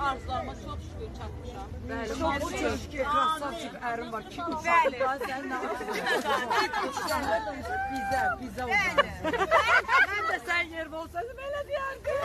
arzularıma çok şükür çatmışam. Bəli, hansı tövkə, krasavçıq ərim var. Kim Bəli. Sənin ağzın. Bizə, bizə olsun. Mən də sən yerim olsaydı belə deyərdim.